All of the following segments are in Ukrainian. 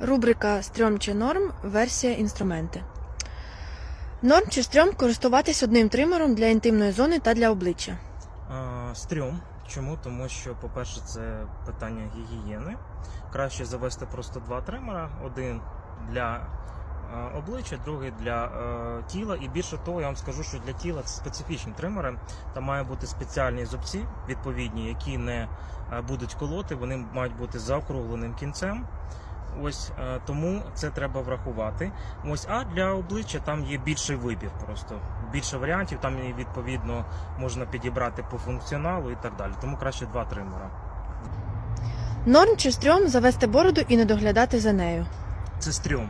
Рубрика Стрьом чи норм. Версія інструменти. Норм чи стрьом користуватись одним тримером для інтимної зони та для обличчя. А, Стрьом. Чому? Тому що, по-перше, це питання гігієни. Краще завести просто два тримера: один для е, обличчя, другий для е, тіла. І більше того, я вам скажу, що для тіла це специфічні тримери. Там мають бути спеціальні зубці, відповідні, які не е, будуть колоти, вони мають бути заокругленим кінцем. Ось е, тому це треба врахувати. Ось, а для обличчя там є більший вибір, просто більше варіантів. Там відповідно можна підібрати по функціоналу і так далі. Тому краще два тримера. Норм чи стрьом завести бороду і не доглядати за нею. Це стрьом.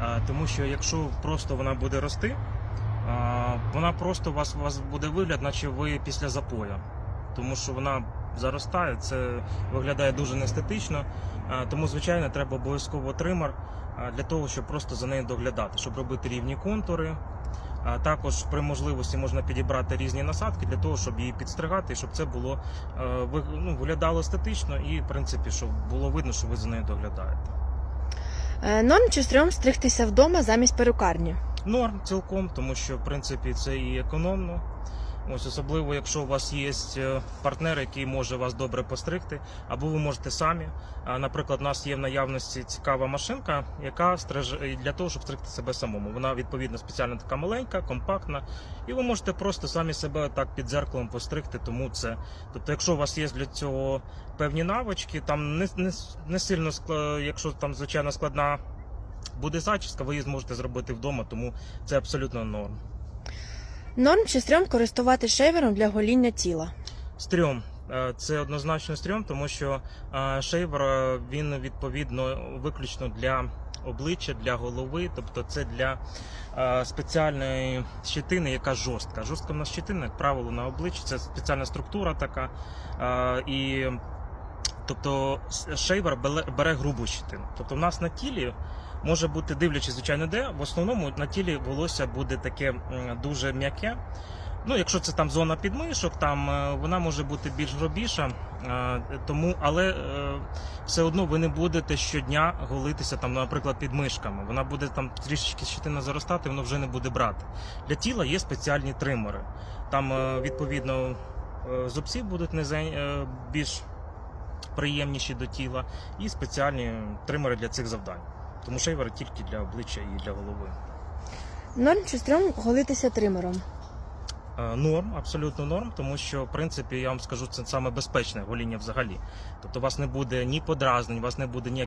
А, тому що якщо просто вона буде рости, а, вона просто у вас, у вас буде вигляд, наче ви після запоя. Тому що вона заростає, це виглядає дуже неестетично. Тому, звичайно, треба обов'язково тример для того, щоб просто за нею доглядати, щоб робити рівні контури. А також при можливості можна підібрати різні насадки для того, щоб її підстригати, щоб це було е, ну, виглядало естетично і, в принципі, щоб було видно, що ви за нею доглядаєте. Е, Норм чи стрьом стригтися вдома замість перукарні. Норм цілком, тому що в принципі це і економно. Ось особливо, якщо у вас є е, партнер, який може вас добре постригти, або ви можете самі. Наприклад, у нас є в наявності цікава машинка, яка стриже для того, щоб стригти себе самому. Вона відповідно спеціально така маленька, компактна, і ви можете просто самі себе так під дзеркалом постригти. Тому це. Тобто, якщо у вас є для цього певні навички, там не, не, не сильно якщо там звичайно складна буде зачіска, ви її зможете зробити вдома, тому це абсолютно норм. Норм чи стрьом користуватись шейвером для гоління тіла. Стрьом. Е, Це однозначно стрьом, тому що е, шейвер е, він відповідно виключно для обличчя, для голови, тобто це для спеціальної щитини, яка жорстка. Жорстка в нас щитина, як правило, на обличчі. Це спеціальна структура така. І тобто шейвер бере, грубу щитину. Тобто в нас на тілі може бути, дивлячись, звичайно, де, в основному на тілі волосся буде таке дуже м'яке. Ну, якщо це там зона підмишок, там е, вона може бути більш грубіша, е, тому, але е, все одно ви не будете щодня голитися там, наприклад, під мишками. Вона буде там трішечки щитина заростати, воно вже не буде брати. Для тіла є спеціальні тримери. Там відповідно зубці будуть низень, е, більш приємніші до тіла, і спеціальні тримери для цих завдань. Тому шейвери тільки для обличчя і для голови. Норм чи стрьом голитися тримером. Е, Норм, абсолютно норм, тому що в принципі я вам скажу, це саме безпечне гоління взагалі. Тобто у вас не буде ні подразнень, у вас не буде ні